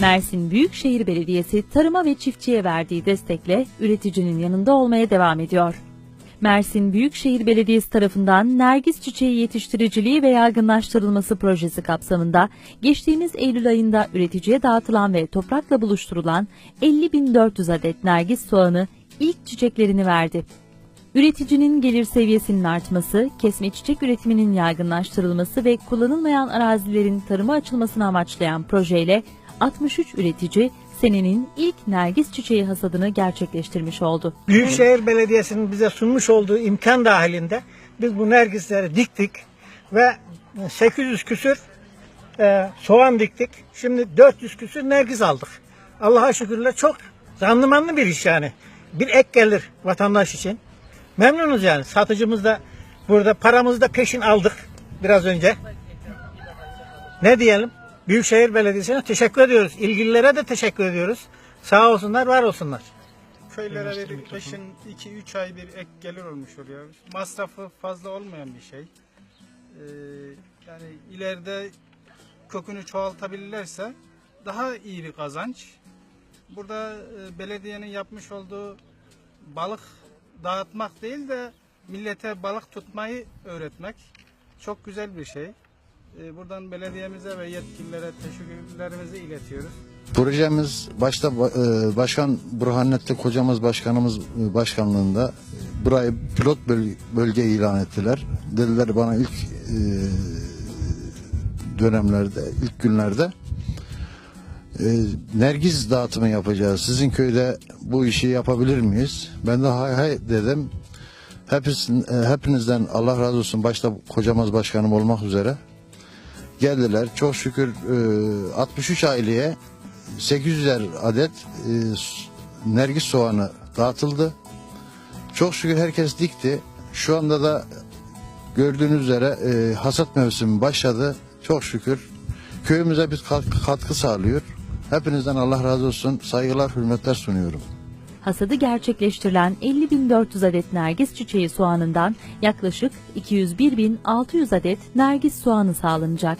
Mersin Büyükşehir Belediyesi tarıma ve çiftçiye verdiği destekle üreticinin yanında olmaya devam ediyor. Mersin Büyükşehir Belediyesi tarafından Nergis Çiçeği Yetiştiriciliği ve Yaygınlaştırılması projesi kapsamında geçtiğimiz Eylül ayında üreticiye dağıtılan ve toprakla buluşturulan 50.400 adet Nergis soğanı ilk çiçeklerini verdi. Üreticinin gelir seviyesinin artması, kesme çiçek üretiminin yaygınlaştırılması ve kullanılmayan arazilerin tarıma açılmasını amaçlayan projeyle 63 üretici senenin ilk nergis çiçeği hasadını gerçekleştirmiş oldu. Büyükşehir Belediyesi'nin bize sunmuş olduğu imkan dahilinde biz bu nergisleri diktik ve 800 küsür e, soğan diktik. Şimdi 400 küsür nergis aldık. Allah'a şükürler çok randımanlı bir iş yani. Bir ek gelir vatandaş için. Memnunuz yani. Satıcımız da burada paramızı da peşin aldık biraz önce. Ne diyelim? Büyükşehir Belediyesi'ne teşekkür ediyoruz. İlgililere de teşekkür ediyoruz. Sağ olsunlar, var olsunlar. Köylere verip peşin 2-3 ay bir ek gelir olmuş oluyor. Masrafı fazla olmayan bir şey. Ee, yani ileride kökünü çoğaltabilirlerse daha iyi bir kazanç. Burada e, belediyenin yapmış olduğu balık dağıtmak değil de millete balık tutmayı öğretmek çok güzel bir şey. Ee, buradan belediyemize ve yetkililere teşekkürlerimizi iletiyoruz. Projemiz başta e, Başkan Burhanettin Kocamız Başkanımız e, başkanlığında burayı pilot böl- bölge ilan ettiler. Dediler bana ilk e, dönemlerde, ilk günlerde e, nergiz dağıtımı yapacağız. Sizin köyde bu işi yapabilir miyiz? Ben de hay hay dedim. Hepiniz, e, hepinizden Allah razı olsun başta Kocamaz Başkanım olmak üzere geldiler. Çok şükür e, 63 aileye 800'er adet e, nergis soğanı dağıtıldı. Çok şükür herkes dikti. Şu anda da gördüğünüz üzere e, hasat mevsimi başladı. Çok şükür köyümüze bir katkı sağlıyor. Hepinizden Allah razı olsun. Saygılar, hürmetler sunuyorum. Hasadı gerçekleştirilen 50.400 adet nergis çiçeği soğanından yaklaşık 201.600 adet nergis soğanı sağlanacak.